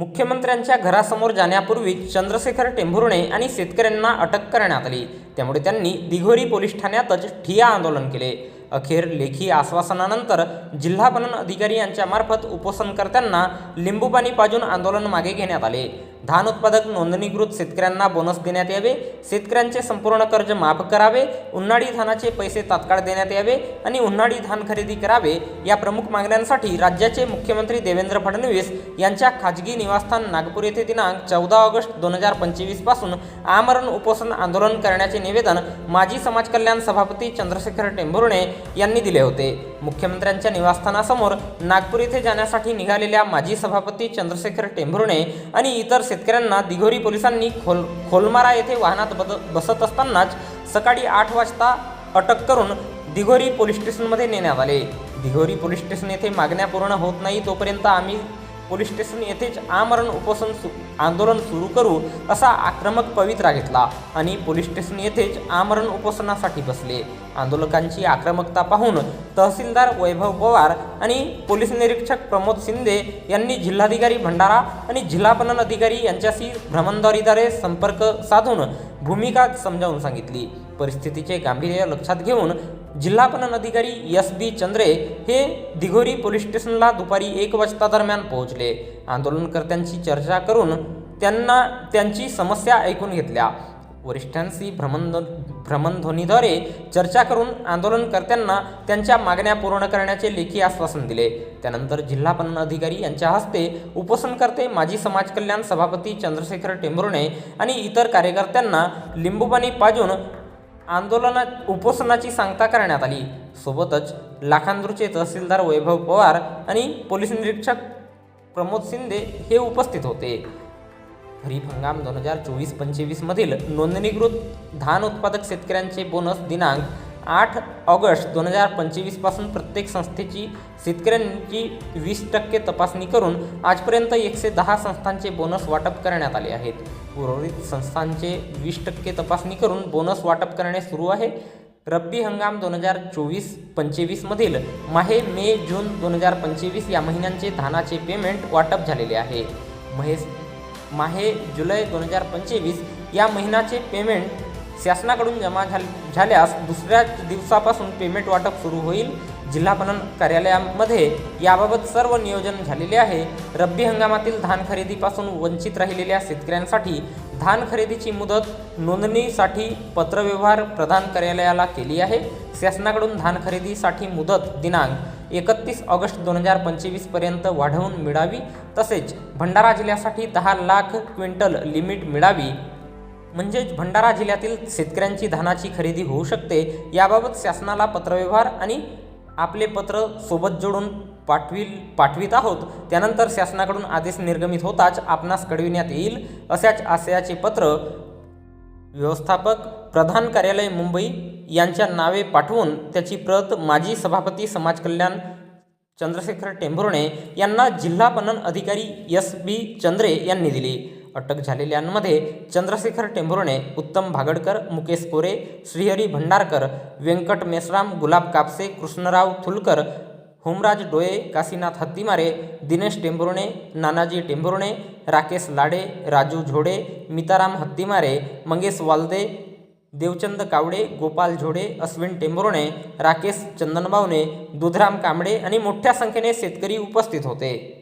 मुख्यमंत्र्यांच्या घरासमोर जाण्यापूर्वी चंद्रशेखर टेंभुर्णे आणि शेतकऱ्यांना अटक करण्यात आली. त्यामुळे त्यांनी दिघोरी पोलीस ठाण्यातच ठिया आंदोलन केले. अखेर लेखी आश्वासनानंतर जिल्हा पणन अधिकारी यांच्यामार्फत उपोषणकर्त्यांना लिंबू पाणी पाजून आंदोलन मागे घेण्यात आले. धान उत्पादक नोंदणीकृत शेतकऱ्यांना बोनस देण्यात यावे शेतकऱ्यांचे संपूर्ण कर्ज माफ करावे उन्हाळी धानाचे पैसे तात्काळ देण्यात यावे आणि उन्हाळी धान खरेदी करावे या प्रमुख मागण्यांसाठी राज्याचे मुख्यमंत्री देवेंद्र फडणवीस यांच्या खाजगी निवासस्थान नागपूर येथे दिनांक चौदा ऑगस्ट दोन हजार पंचवीसपासून आमरण उपोषण आंदोलन करण्याचे निवेदन माजी समाज कल्याण सभापती चंद्रशेखर टेंभुर्णे यांनी दिले होते. मुख्यमंत्र्यांच्या निवासस्थानासमोर नागपूर येथे जाण्यासाठी निघालेल्या माजी सभापती चंद्रशेखर टेंभुर्णे आणि इतर शेतकऱ्यांना दिघोरी पोलिसांनी खोल खोलमारा येथे वाहनात बद बसत असतानाच सकाळी आठ वाजता अटक करून दिघोरी पोलीस स्टेशनमध्ये नेण्यात आले. दिघोरी पोलीस स्टेशन येथे मागण्या पूर्ण होत नाही तोपर्यंत आम्ही पोलीस स्टेशन येथेच आमरण उपोषण सु आंदोलन सुरू करू असा आक्रमक पवित्रा घेतला आणि पोलीस स्टेशन येथेच आमरण उपोषणासाठी बसले. आंदोलकांची आक्रमकता पाहून तहसीलदार वैभव पवार आणि पोलीस निरीक्षक प्रमोद शिंदे यांनी जिल्हाधिकारी भंडारा आणि जिल्हा पणन अधिकारी यांच्याशी भ्रमणद्वारीद्वारे संपर्क साधून भूमिका समजावून सांगितली. परिस्थितीचे गांभीर्य लक्षात घेऊन जिल्हा पणन अधिकारी एस बी चंद्रे हे दिघोरी पोलीस स्टेशनला दुपारी एक वाजता दरम्यान पोहोचले. आंदोलनकर्त्यांची चर्चा करून त्यांना त्यांची समस्या ऐकून घेतल्या. वरिष्ठांशी भ्रमण भ्रमणध्वनीद्वारे चर्चा करून आंदोलनकर्त्यांना त्यांच्या मागण्या पूर्ण करण्याचे लेखी आश्वासन दिले. त्यानंतर जिल्हा पणन अधिकारी यांच्या हस्ते उपोषणकर्ते माजी समाज कल्याण सभापती चंद्रशेखर टेंभुर्णे आणि इतर कार्यकर्त्यांना लिंबूपाणी पाजून आंदोलना उपोषणाची सांगता करण्यात आली. सोबतच लाखांदूरचे तहसीलदार वैभव पवार आणि पोलीस निरीक्षक प्रमोद शिंदे हे उपस्थित होते. खरीप हंगाम दोन हजार चोवीस पंचवीसमधील नोंदणीकृत धान उत्पादक शेतकऱ्यांचे बोनस दिनांक आठ ऑगस्ट दोन हजार पंचवीसपासून प्रत्येक संस्थेची शेतकऱ्यांची वीस टक्के तपासणी करून आजपर्यंत एकशे दहा संस्थांचे बोनस वाटप करण्यात आले आहेत. उर्वरित संस्थांचे वीस टक्के तपासणी करून बोनस वाटप करणे सुरू आहे. रब्बी हंगाम दोन हजार चोवीस पंचवीसमधील माहे मे जून दोन हजार पंचवीस या महिन्यांचे धानाचे पेमेंट वाटप झालेले आहे. महेश माहे जुलै दोन हजार पंचवीस या महिन्याचे पेमेंट शासनाकडून जमा झाल्यास दुसऱ्या दिवसापासून पेमेंट वाटप सुरू होईल. जिल्हा पणन कार्यालयामध्ये याबाबत सर्व नियोजन झालेले आहे. रब्बी हंगामातील धान खरेदीपासून वंचित राहिलेल्या शेतकऱ्यांसाठी धान खरेदीची मुदत नोंदणीसाठी पत्रव्यवहार प्रधान कार्यालयाला केली आहे. शासनाकडून धान खरेदीसाठी मुदत दिनांक एकतीस ऑगस्ट दोन हजार पंचवीसपर्यंत वाढवून मिळावी. तसेच भंडारा जिल्ह्यासाठी दहा लाख क्विंटल लिमिट मिळावी. म्हणजेच भंडारा जिल्ह्यातील शेतकऱ्यांची धानाची खरेदी होऊ शकते. याबाबत शासनाला पत्रव्यवहार आणि आपले पत्र सोबत जोडून पाठविल पाठवित आहोत. त्यानंतर शासनाकडून आदेश निर्गमित होताच आपणास कळविण्यात येईल अशाच आशयाचे पत्र व्यवस्थापक प्रधान कार्यालय मुंबई यांच्या नावे पाठवून त्याची प्रत माजी सभापती समाज कल्याण चंद्रशेखर टेंभुर्णे यांना जिल्हा पणन अधिकारी एस बी चंद्रे यांनी दिली. अटक झालेल्यांमध्ये चंद्रशेखर टेंभुर्णे उत्तम भागडकर मुकेश कोरे श्रीहरी भंडारकर व्यंकट मेश्राम गुलाब कापसे कृष्णराव थुलकर होमराज डोळे काशीनाथ हत्तीमारे दिनेश टेंभुर्णे नानाजी टेंभुर्णे राकेश लाडे राजू झोडे मिताराम हत्तीमारे मंगेश वालदे देवचंद कावडे गोपाल झोडे अश्विन टेंभुर्णे राकेश चंदनबावने दुधराम कांबळे आणि मोठ्या संख्येने शेतकरी उपस्थित होते.